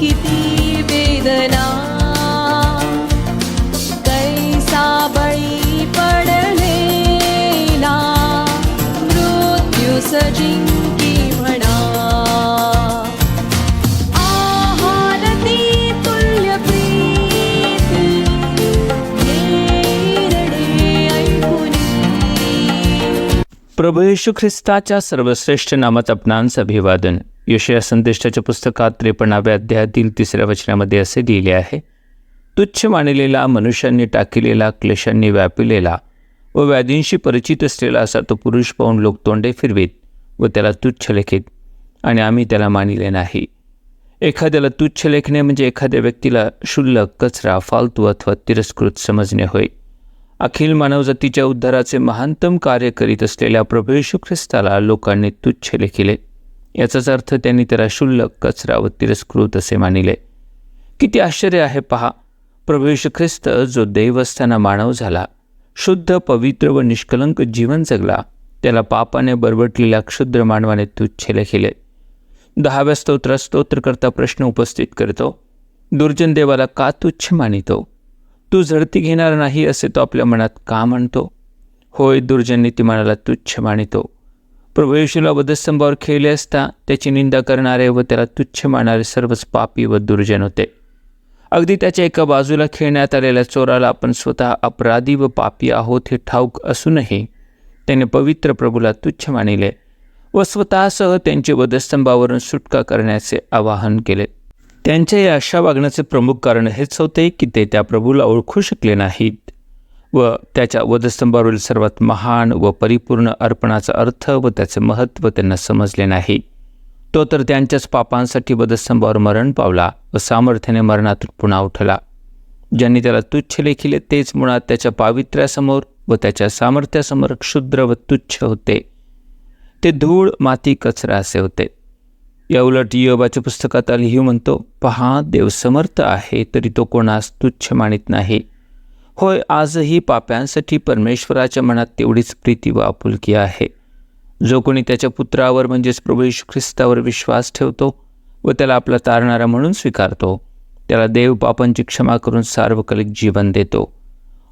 किती वेदना. कैसा बळी पडलेला. मृत्यू सजिंग प्रभू येशू ख्रिस्ताच्या सर्वश्रेष्ठ नामात आपणांस अभिवादन यशया संदेशाच्या पुस्तकात त्रेपन्नाव्या अध्यायातील तिसऱ्या वचनामध्ये असे लिहिले आहे तुच्छ मानलेला मनुष्यांनी टाकिलेला क्लेशांनी व्यापिलेला व व्याधींशी परिचित असलेला असा तो पुरुष पाहून लोक तोंडे फिरवीत व त्याला तुच्छ लेखित आणि आम्ही त्याला मानिले नाही. एखाद्याला तुच्छ लेखणे म्हणजे एखाद्या व्यक्तीला क्षुल्लक कचरा फालतू अथवा तिरस्कृत समजणे होय. अखिल मानवजातीच्या उद्धाराचे महानतम कार्य करीत असलेल्या प्रभू येशू ख्रिस्ताला लोकांनी तुच्छ लेखिले याचाच अर्थ त्यांनी त्याला क्षुल्लक कचरा व तिरस्कृत असे मानिले. किती आश्चर्य आहे पहा. प्रभू ख्रिस्त जो देव असताना मानव झाला शुद्ध पवित्र व निष्कलंक जीवन जगला त्याला पापाने बरबटलेल्या क्षुद्र मानवाने तुच्छेले केले. दहाव्या स्तोत्रा स्तोत्र करता प्रश्न उपस्थित करतो. दुर्जन देवाला का तुच्छ मानितो? तू झडती घेणार नाही असे तो आपल्या मनात का म्हणतो? होय दुर्जन नीतिमानाला तुच्छ मानितो. प्रभू येशूला वधस्तंभावर खेळले असता त्याची निंदा करणारे व त्याला तुच्छ मानणारे सर्वच पापी व दुर्जन होते. अगदी त्याच्या एका बाजूला खेळण्यात आलेल्या चोराला आपण स्वतः अपराधी व पापी आहोत हे ठाऊक असूनही त्याने पवित्र प्रभूला तुच्छ मानिले व स्वतःसह त्यांचे वधस्तंभावरून सुटका करण्याचे आवाहन केले. त्यांच्या या अशा वागण्याचे प्रमुख कारण हेच होते की ते त्या प्रभूला ओळखू शकले नाहीत. व त्याच्या वधस्तंभावरील सर्वात महान व परिपूर्ण अर्पणाचा अर्थ व त्याचे महत्त्व त्यांना समजले नाही. तो तर त्यांच्याच पापांसाठी वधस्तंभावर मरण पावला व सामर्थ्याने मरणातून पुन्हा उठला. ज्यांनी त्याला तुच्छ लेखिले तेच मुळात त्याच्या पावित्र्यासमोर व त्याच्या सामर्थ्यासमोर क्षुद्र व तुच्छ होते. ते धूळ माती कचरा असे होते. या उलट योबाच्या पुस्तकात अलिही म्हणतो पहा देव समर्थ आहे तरी तो कोणास तुच्छ मानित नाही. होय आजही पाप्यांसाठी परमेश्वराच्या मनात तेवढीच प्रीती व आपुलकी आहे. जो कोणी त्याच्या पुत्रावर म्हणजेच प्रभू ख्रिस्तावर विश्वास ठेवतो व त्याला आपला तारणारा म्हणून स्वीकारतो त्याला देव पापांची क्षमा करून सार्वकालिक जीवन देतो.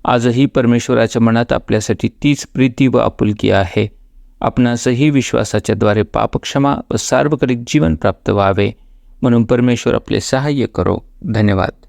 आजही परमेश्वराच्या मनात आपल्यासाठी तीच प्रीती व आपुलकी आहे. आपणासही विश्वासाच्याद्वारे पापक्षमा व सार्वकालिक जीवन प्राप्त व्हावे म्हणून परमेश्वर आपले सहाय्य करो. धन्यवाद.